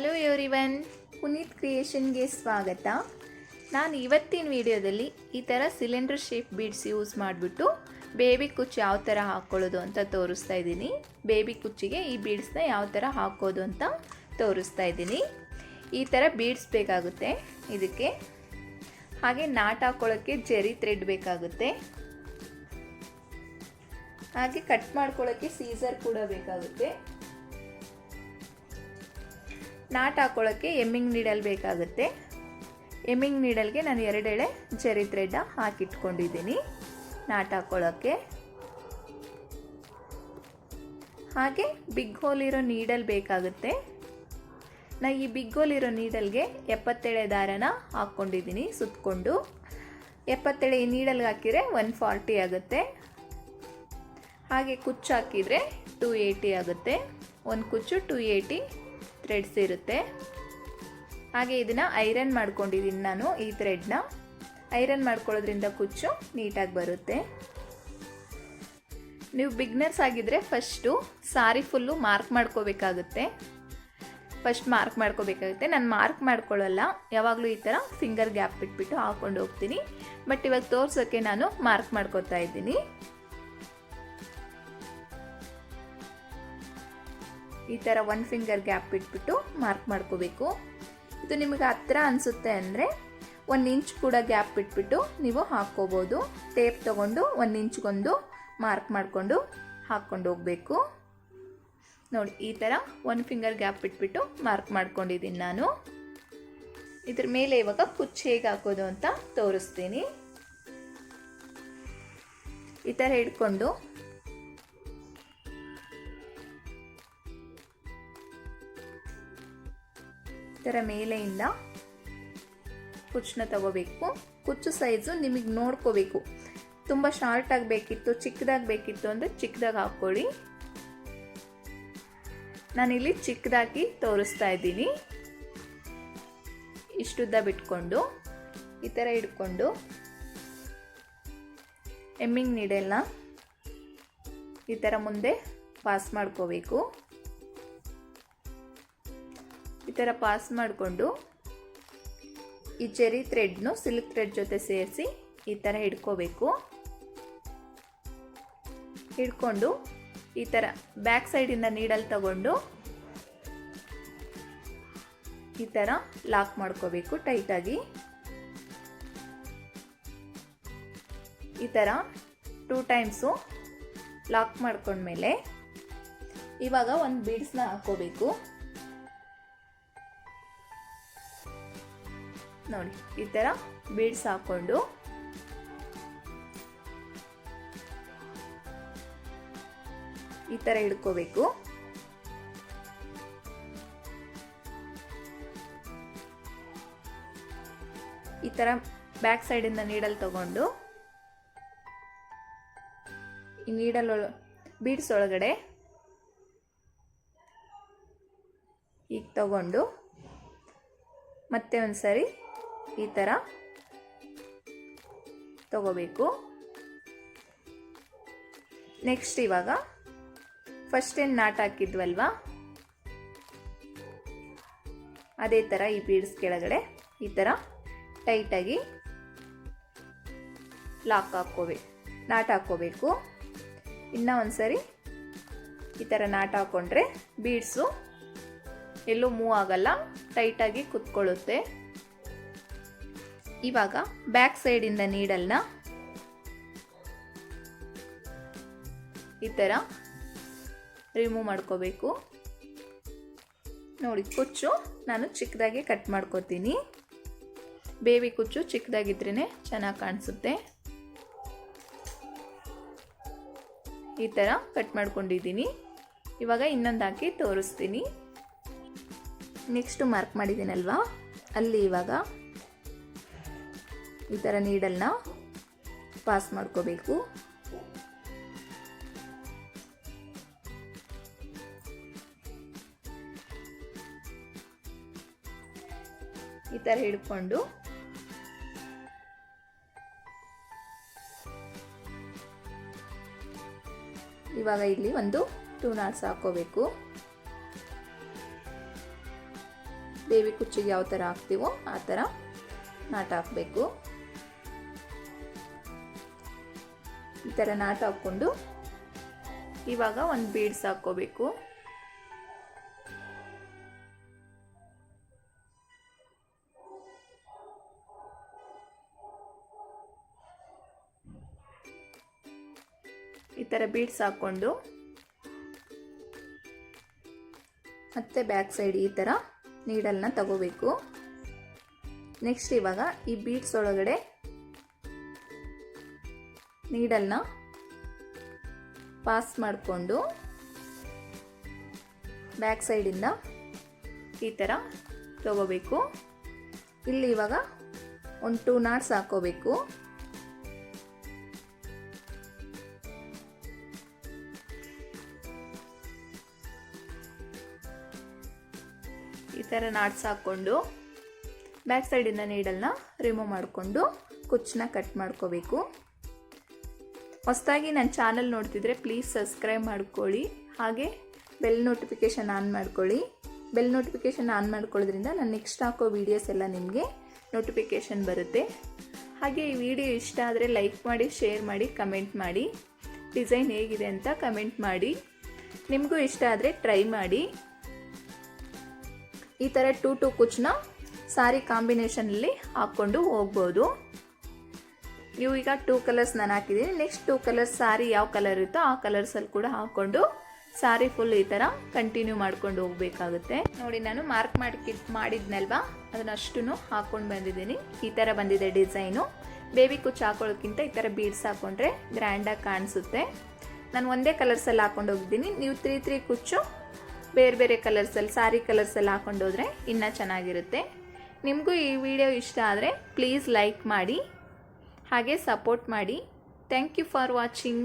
Hello everyone Puneeth ಕ್ರಿಯೇಷನ್ಗೆ ಸ್ವಾಗತ. ನಾನು ಇವತ್ತಿನ ವಿಡಿಯೋದಲ್ಲಿ ಈ ಥರ ಸಿಲಿಂಡರ್ ಶೇಪ್ ಬೀಡ್ಸ್ ಯೂಸ್ ಮಾಡಿಬಿಟ್ಟು ಬೇಬಿ ಕುಚ್ಚು ಯಾವ ಥರ ಹಾಕ್ಕೊಳ್ಳೋದು ಅಂತ ತೋರಿಸ್ತಾ ಇದ್ದೀನಿ. ಬೇಬಿ ಕುಚ್ಚಿಗೆ ಈ ಬೀಡ್ಸ್ನ ಯಾವ ಥರ ಹಾಕೋದು ಅಂತ ತೋರಿಸ್ತಾ ಇದ್ದೀನಿ. ಈ ಥರ ಬೀಡ್ಸ್ ಬೇಕಾಗುತ್ತೆ. ಇದಕ್ಕೆ ಹಾಗೆ ನಾಟ್ ಹಾಕ್ಕೊಳ್ಳೋಕ್ಕೆ ಜೆರಿ ಥ್ರೆಡ್ ಬೇಕಾಗುತ್ತೆ. ಹಾಗೆ ಕಟ್ ಮಾಡ್ಕೊಳ್ಳೋಕ್ಕೆ ಸೀಸರ್ ಕೂಡ ಬೇಕಾಗುತ್ತೆ. ನಾಟ್ ಹಾಕೊಳ್ಳೋಕ್ಕೆ ಎಮ್ಮಿಂಗ್ ನೀಡಲ್ ಬೇಕಾಗುತ್ತೆ. ಎಮ್ಮಿಂಗ್ ನೀಡಲ್ಗೆ ನಾನು ಎರಡೆಳೆ ಜರಿ ಥ್ರೆಡ್ ಹಾಕಿಟ್ಕೊಂಡಿದ್ದೀನಿ. ನಾಟ್ ಹಾಕೊಳ್ಳೋಕ್ಕೆ. ಹಾಗೆ ಬಿಗ್ ಹೋಲ್ ಇರೋ ನೀಡಲ್ ಬೇಕಾಗುತ್ತೆ. ನಾ ಈ ಬಿಗ್ ಹೋಲ್ ಇರೋ ನೀಡಲ್ಗೆ ಎಪ್ಪತ್ತೇಳೆ ದಾರನ ಹಾಕ್ಕೊಂಡಿದ್ದೀನಿ ಸುತ್ತಕೊಂಡು ಎಪ್ಪತ್ತೇಳೆ ಈ ನೀಡಲ್ಗೆ ಹಾಕಿದರೆ ಒನ್ ಫಾರ್ಟಿ ಆಗುತ್ತೆ. ಹಾಗೆ ಕುಚ್ಚು ಹಾಕಿದರೆ ಟು ಏಯ್ಟಿ ಆಗುತ್ತೆ. ಒಂದು ಕುಚ್ಚು ಟೂ ಏಯ್ಟಿ ಥ್ರೆಡ್ಸ್ ಇರುತ್ತೆ. ಹಾಗೆ ಇದನ್ನು ಐರನ್ ಮಾಡ್ಕೊಂಡಿದ್ದೀನಿ ನಾನು ಈ ಥ್ರೆಡ್ನ ಐರನ್ ಮಾಡ್ಕೊಳ್ಳೋದ್ರಿಂದ ಕುಚ್ಚು ನೀಟಾಗಿ ಬರುತ್ತೆ. ನೀವು ಬಿಗ್ನರ್ಸ್ ಆಗಿದ್ದರೆ ಫಸ್ಟು ಸಾರಿ ಫುಲ್ಲು ಮಾರ್ಕ್ ಮಾಡ್ಕೋಬೇಕಾಗುತ್ತೆ. ಫಸ್ಟ್ ಮಾರ್ಕ್ ಮಾಡ್ಕೋಬೇಕಾಗುತ್ತೆ. ನಾನು ಮಾರ್ಕ್ ಮಾಡ್ಕೊಳ್ಳಲ್ಲ. ಯಾವಾಗಲೂ ಈ ಥರ ಫಿಂಗರ್ ಗ್ಯಾಪ್ ಬಿಟ್ಬಿಟ್ಟು ಹಾಕ್ಕೊಂಡು ಹೋಗ್ತೀನಿ. ಬಟ್ ಇವಾಗ ತೋರ್ಸೋಕ್ಕೆ ನಾನು ಮಾರ್ಕ್ ಮಾಡ್ಕೋತಾ ಇದ್ದೀನಿ. ಈ ಥರ ಒನ್ ಫಿಂಗರ್ ಗ್ಯಾಪ್ ಇಟ್ಬಿಟ್ಟು ಮಾರ್ಕ್ ಮಾಡ್ಕೋಬೇಕು. ಇದು ನಿಮಗೆ ಹತ್ತಿರ ಅನಿಸುತ್ತೆ ಅಂದರೆ ಒಂದು ಇಂಚ್ ಕೂಡ ಗ್ಯಾಪ್ ಇಟ್ಬಿಟ್ಟು ನೀವು ಹಾಕ್ಕೋಬೋದು. ಟೇಪ್ ತೊಗೊಂಡು ಒಂದು ಇಂಚ್ಗೊಂದು ಮಾರ್ಕ್ ಮಾಡಿಕೊಂಡು ಹಾಕ್ಕೊಂಡು ಹೋಗಬೇಕು. ನೋಡಿ, ಈ ಥರ ಒನ್ ಫಿಂಗರ್ ಗ್ಯಾಪ್ ಇಟ್ಬಿಟ್ಟು ಮಾರ್ಕ್ ಮಾಡ್ಕೊಂಡಿದ್ದೀನಿ ನಾನು. ಇದ್ರ ಮೇಲೆ ಇವಾಗ ಕುಚ್ಚು ಹೇಗೆ ಹಾಕೋದು ಅಂತ ತೋರಿಸ್ತೀನಿ. ಈ ಥರ ಹಿಡ್ಕೊಂಡು ಥರ ಮೇಲೆಯಿಂದ ಕುಚ್ಚನ್ನ ತಗೋಬೇಕು. ಕುಚ್ಚು ಸೈಜು ನಿಮಗೆ ನೋಡ್ಕೋಬೇಕು. ತುಂಬ ಶಾರ್ಟ್ ಆಗಬೇಕಿತ್ತು ಚಿಕ್ಕದಾಗಿ ಬೇಕಿತ್ತು ಅಂದರೆ ಚಿಕ್ಕದಾಗಿ ಹಾಕ್ಕೊಳ್ಳಿ. ನಾನಿಲ್ಲಿ ಚಿಕ್ಕದಾಗಿ ತೋರಿಸ್ತಾ ಇದ್ದೀನಿ. ಇಷ್ಟುದ್ದ ಬಿಟ್ಕೊಂಡು, ಈ ಥರ ಇಟ್ಕೊಂಡು ಎಮ್ಮಿಂಗ್ ನೀಡೆಲ್ಲ ಈ ಥರ ಮುಂದೆ ಪಾಸ್ ಮಾಡ್ಕೋಬೇಕು. ಈ ಥರ ಪಾಸ್ ಮಾಡಿಕೊಂಡು ಈ ಚೆರಿ ಥ್ರೆಡ್ನು ಸಿಲ್ಕ್ ಥ್ರೆಡ್ ಜೊತೆ ಸೇರಿಸಿ ಈ ಥರ ಹಿಡ್ಕೋಬೇಕು ಹಿಡ್ಕೊಂಡು ಈ ಥರ ಬ್ಯಾಕ್ ಸೈಡಿಂದ ನೀಡಲ್ ತಗೊಂಡು ಈ ಥರ ಲಾಕ್ ಮಾಡ್ಕೋಬೇಕು ಟೈಟಾಗಿ ಈ ಥರ ಟೂ ಟೈಮ್ಸು ಲಾಕ್ ಮಾಡ್ಕೊಂಡ್ಮೇಲೆ ಇವಾಗ ಒಂದು ಬೀಡ್ಸ್ನ ಹಾಕೋಬೇಕು ನೋಡಿ, ಈ ಥರ ಬೀಡ್ಸ್ ಹಾಕ್ಕೊಂಡು ಈ ಥರ ಹಿಡ್ಕೋಬೇಕು ಈ ಥರ ಬ್ಯಾಕ್ ಸೈಡಿಂದ ನೀಡಲ್ ತಗೊಂಡು, ಈ ನೀಡಲ್ ಬೀಡ್ಸ್ ಒಳಗಡೆ ಈಗ ತಗೊಂಡು, ಮತ್ತೆ ಒಂದು ಸರಿ ಈ ಥರ ತಗೋಬೇಕು. ನೆಕ್ಸ್ಟ್ ಇವಾಗ ಫಸ್ಟ್ ಏನು ನಾಟ್ ಹಾಕಿದ್ವಲ್ವಾ? ಅದೇ ಥರ ಈ ಬೀಡ್ಸ್ ಕೆಳಗಡೆ ಈ ಥರ ಟೈಟಾಗಿ ಲಾಕ್ ಹಾಕ್ಕೋಬೇಕು ನಾಟ್ ಹಾಕ್ಕೋಬೇಕು. ಇನ್ನೂ ಒಂದು ಸರಿ ಈ ಥರ ನಾಟ್ ಹಾಕ್ಕೊಂಡ್ರೆ ಬೀಡ್ಸು ಎಲ್ಲೂ ಮೂವ್ ಆಗಲ್ಲ ಟೈಟಾಗಿ ಕುತ್ಕೊಳ್ಳುತ್ತೆ. ಇವಾಗ ಬ್ಯಾಕ್ ಸೈಡಿಂದ ನೀಡಲ್ನ ಈ ಥರ ರಿಮೂವ್ ಮಾಡ್ಕೋಬೇಕು. ನೋಡಿ, ಕುಚ್ಚು ನಾನು ಚಿಕ್ಕದಾಗಿ ಕಟ್ ಮಾಡ್ಕೋತೀನಿ. ಬೇಬಿ ಕುಚ್ಚು ಚಿಕ್ಕದಾಗಿದ್ರೇ ಚೆನ್ನಾಗಿ ಕಾಣಿಸುತ್ತೆ. ಈ ಥರ ಕಟ್ ಮಾಡ್ಕೊಂಡಿದ್ದೀನಿ. ಇವಾಗ ಇನ್ನೊಂದು ಹಾಕಿ ತೋರಿಸ್ತೀನಿ. ನೆಕ್ಸ್ಟು ಮಾರ್ಕ್ ಮಾಡಿದ್ದೀನಲ್ವಾ? ಅಲ್ಲಿ ಇವಾಗ ಈ ಥರ ನೀಡಲ್ನ ಪಾಸ್ ಮಾಡ್ಕೋಬೇಕು. ಈ ಥರ ಹಿಡ್ಕೊಂಡು. ಇವಾಗ ಇಲ್ಲಿ ಒಂದು ಟೂ ನಾಟ್ಸ್ ಹಾಕೋಬೇಕು ಬೇಬಿ ಕುಚ್ಚಿಗೆ ಯಾವ ಥರ ಹಾಕ್ತೀವೋ ಆ ಥರ ನಾಟ್ ಹಾಕಬೇಕು. ಈ ಥರ ನಾಟ್ ಹಾಕ್ಕೊಂಡು ಇವಾಗ ಒಂದು ಬೀಡ್ಸ್ ಹಾಕ್ಕೋಬೇಕು. ಈ ಥರ ಬೀಡ್ಸ್ ಹಾಕ್ಕೊಂಡು ಮತ್ತೆ ಬ್ಯಾಕ್ ಸೈಡ್ ಈ ಥರ ನೀಡಲ್ನ ತಗೋಬೇಕು. ನೆಕ್ಸ್ಟ್ ಇವಾಗ ಈ ಬೀಡ್ಸ್ ಒಳಗಡೆ ನೀಡಲ್ನ ಪಾಸ್ ಮಾಡಿಕೊಂಡು ಬ್ಯಾಕ್ ಸೈಡಿಂದ ಈ ಥರ ತಗೋಬೇಕು. ಇಲ್ಲಿ ಇವಾಗ ಒಂದು ಟೂ ನಾಟ್ಸ್ ಹಾಕೋಬೇಕು. ಈ ಥರ ನಾಟ್ಸ್ ಹಾಕ್ಕೊಂಡು ಬ್ಯಾಕ್ ಸೈಡಿಂದ ನೀಡಲ್ನ ರಿಮೂವ್ ಮಾಡಿಕೊಂಡು ಕುಚ್ಚನ್ನ ಕಟ್ ಮಾಡ್ಕೋಬೇಕು. ಹೊಸದಾಗಿ ನನ್ನ ಚಾನಲ್ ನೋಡ್ತಿದ್ರೆ ಪ್ಲೀಸ್ ಸಬ್ಸ್ಕ್ರೈಬ್ ಮಾಡ್ಕೊಳ್ಳಿ. ಹಾಗೆ ಬೆಲ್ ನೋಟಿಫಿಕೇಷನ್ ಆನ್ ಮಾಡ್ಕೊಳ್ಳಿ. ಬೆಲ್ ನೋಟಿಫಿಕೇಷನ್ ಆನ್ ಮಾಡ್ಕೊಳ್ಳೋದ್ರಿಂದ ನಾನು ನೆಕ್ಸ್ಟ್ ಹಾಕೋ ವೀಡಿಯೋಸ್ ಎಲ್ಲ ನಿಮಗೆ ನೋಟಿಫಿಕೇಷನ್ ಬರುತ್ತೆ. ಹಾಗೆ ಈ ವಿಡಿಯೋ ಇಷ್ಟ ಆದರೆ ಲೈಕ್ ಮಾಡಿ ಶೇರ್ ಮಾಡಿ ಕಮೆಂಟ್ ಮಾಡಿ. ಡಿಸೈನ್ ಹೇಗಿದೆ ಅಂತ ಕಮೆಂಟ್ ಮಾಡಿ. ನಿಮಗೂ ಇಷ್ಟ ಆದರೆ ಟ್ರೈ ಮಾಡಿ. ಈ ಥರ ಟೂ ಟೂ ಕುಚ್ನ ಸಾರಿ ಕಾಂಬಿನೇಷನಲ್ಲಿ ಹಾಕ್ಕೊಂಡು ಹೋಗ್ಬೋದು. ನೀವು ಈಗ ಟೂ ಕಲರ್ಸ್ ನಾನು ಹಾಕಿದ್ದೀನಿ. ನೆಕ್ಸ್ಟ್ ಟೂ ಕಲರ್ಸ್ ಸಾರಿ ಯಾವ ಕಲರ್ ಇರುತ್ತೋ ಆ ಕಲರ್ಸಲ್ಲಿ ಕೂಡ ಹಾಕ್ಕೊಂಡು ಸಾರಿ ಫುಲ್ ಈ ಥರ ಕಂಟಿನ್ಯೂ ಮಾಡ್ಕೊಂಡು ಹೋಗಬೇಕಾಗುತ್ತೆ. ನೋಡಿ, ನಾನು ಮಾರ್ಕ್ ಮಾಡಿ ಮಾಡಿದ್ನಲ್ವಾ? ಅದನ್ನಷ್ಟು ಹಾಕ್ಕೊಂಡು ಬಂದಿದ್ದೀನಿ. ಈ ಥರ ಬಂದಿದೆ ಡಿಸೈನು. ಬೇಬಿ ಕುಚ್ಚು ಹಾಕೊಳ್ಳೋಕ್ಕಿಂತ ಈ ಥರ ಬೀಡ್ಸ್ ಹಾಕ್ಕೊಂಡ್ರೆ ಗ್ರ್ಯಾಂಡಾಗಿ ಕಾಣಿಸುತ್ತೆ. ನಾನು ಒಂದೇ ಕಲರ್ಸಲ್ಲಿ ಹಾಕೊಂಡು ಹೋಗಿದ್ದೀನಿ. ನೀವು ತ್ರೀ ತ್ರೀ ಕುಚ್ಚು, ಬೇರೆ ಬೇರೆ ಕಲರ್ಸಲ್ಲಿ ಸಾರಿ ಕಲರ್ಸಲ್ಲಿ ಹಾಕೊಂಡು ಹೋದರೆ ಇನ್ನೂ ಚೆನ್ನಾಗಿರುತ್ತೆ. ನಿಮಗೂ ಈ ವಿಡಿಯೋ ಇಷ್ಟ ಆದರೆ ಪ್ಲೀಸ್ ಲೈಕ್ ಮಾಡಿ. ಹಾಗೆ ಸಪೋರ್ಟ್ ಮಾಡಿ. Thank you for watching